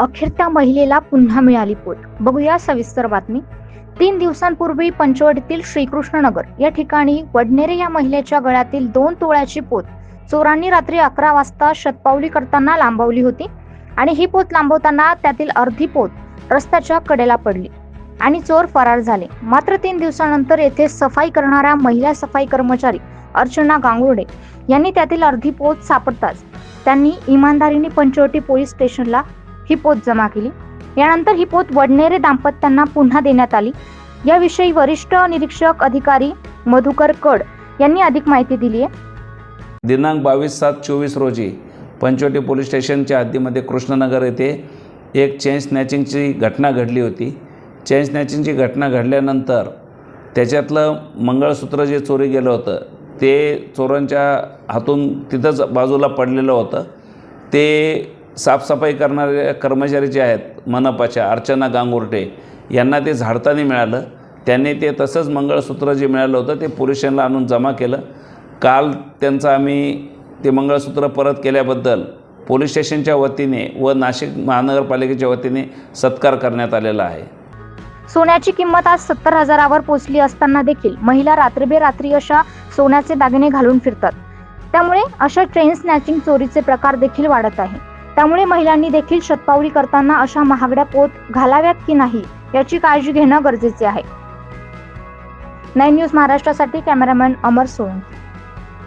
अखेर त्या महिलेला पुन्हा मिळाली पोत बघूया सविस्तर बातमी. तीन दिवसांपूर्वी पंचवटीतील श्रीकृष्णनगर या ठिकाणी वडनेरे या महिलेच्या गळ्यातील दोन तोळ्याची पोत चोरांनी रात्री अकरा वाजता शतपावली करताना लांबवली होती आणि ही पोत लांबवताना त्यातील अर्धी पोत रस्त्याच्या कडेला पडली आणि चोर फरार झाले. मात्र तीन दिवसानंतर येथे सफाई करणाऱ्या महिला सफाई कर्मचारी अर्चना गांगुर्डे यांनी त्यातील अर्धी पोत सापडताच त्यांनी इमानदारीने पंचवटी पोलीस स्टेशनला ही पोत जमा केली. यानंतर ही पोत वडनेरे दाम्पत्यांना पुन्हा देण्यात आली. याविषयी वरिष्ठ निरीक्षक अधिकारी मधुकर कड यांनी अधिक माहिती दिली आहे. दिनांक बावीस सात चोवीस रोजी पंचवटी पोलीस स्टेशनच्या हद्दीमध्ये कृष्णनगर येथे एक चेन स्नॅचिंगची घटना घडली होती. चेन स्नॅचिंगची घटना घडल्यानंतर त्याच्यातलं मंगळसूत्र जे चोरी गेलं होतं ते चोरांच्या हातून तिथंच बाजूला पडलेलं होतं. ते साफसफाई करणारे कर्मचारी जे आहेत मनपाच्या अर्चना गांगुर्टे यांना ते झाडताना मिळालं. त्यांनी ते तसंच मंगळसूत्र जे मिळालं होतं ते पुरुषांना आणून जमा केलं. काल त्यांचं आम्ही ते मंगळसूत्र परत केल्याबद्दल पोलीस स्टेशनच्या वतीने व नाशिक महानगरपालिकेच्या वतीने सत्कार करण्यात आलेला आहे. सोन्याची किंमत आज सत्तर हजारावर पोहोचली असताना देखील महिला रात्रबेरात्री अशा सोन्याचे दागिने घालून फिरतात. त्यामुळे अशा ट्रेन स्नॅचिंग चोरीचे प्रकार देखील वाढत आहे त्यामुळे महिलांनी देखील शतपावली करताना अशा महागड्या पोत घालाव्यात की नाही याची काळजी घेणं गरजेचे आहे. नाईन न्यूज महाराष्ट्रासाठी कॅमेरामॅन अमर सोळंकी